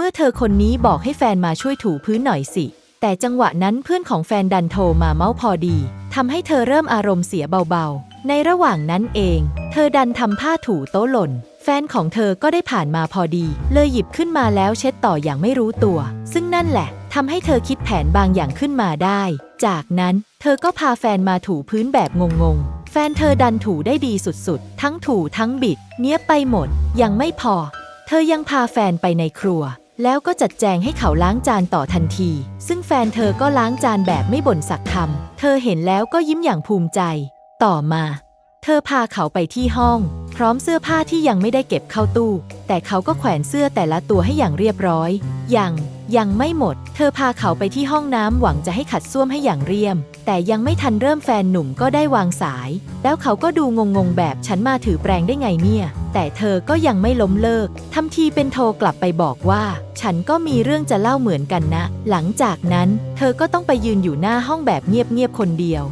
เมื่อเธอคนนี้บอกให้แฟนมาช่วยถูพื้นหน่อยสิ แต่จังหวะนั้นเพื่อนของแฟนดันโทรมาเมาพอดีทำให้เธอเริ่มอารมณ์เสียเบาๆ ในระหว่างนั้นเอง เธอดันทำผ้าถูโต๊ะหล่น แฟนของเธอก็ได้ผ่านมาพอดี เลยหยิบขึ้นมาแล้วเช็ดต่ออย่างไม่รู้ตัว ซึ่งนั่นแหละทำให้เธอคิดแผนบางอย่างขึ้นมาได้ จากนั้นเธอก็พาแฟนมาถูพื้นแบบงงๆแฟนเธอดันถูได้ดีสุดๆ ทั้งถูทั้งบิด เนี้ยไปหมด ยังไม่พอ เธอยังพาแฟนไปในครัว แล้วก็จัดแจงให้เขาล้างจานต่อทันที ซึ่งแฟนเธอก็ล้างจานแบบไม่บ่นสักคำ เธอเห็นแล้วก็ยิ้มอย่างภูมิใจ ต่อมา เธอพาเขาไปที่ห้อง พร้อมเสื้อผ้าที่ยังไม่ได้เก็บเข้าตู้ แต่เขาก็แขวนเสื้อแต่ละตัวให้อย่างเรียบร้อย อย่าง ยังไม่หมด เธอพาเขาไปที่ห้องน้ำหวังจะให้ขัดส้วมให้อย่างเรียม แต่ยังไม่ทันเริ่มแฟนหนุ่มก็ได้วางสาย แล้วเขาก็ดูงงๆแบบฉันมาถือแปรงได้ไงเนี่ย แต่เธอก็ยังไม่ล้มเลิกทำทีเป็นโทรกลับไปบอกว่า ฉันก็มีเรื่องจะเล่าเหมือนกันนะ หลังจากนั้น เธอก็ต้องไปยืนอยู่หน้าห้องแบบเงียบๆคนเดียว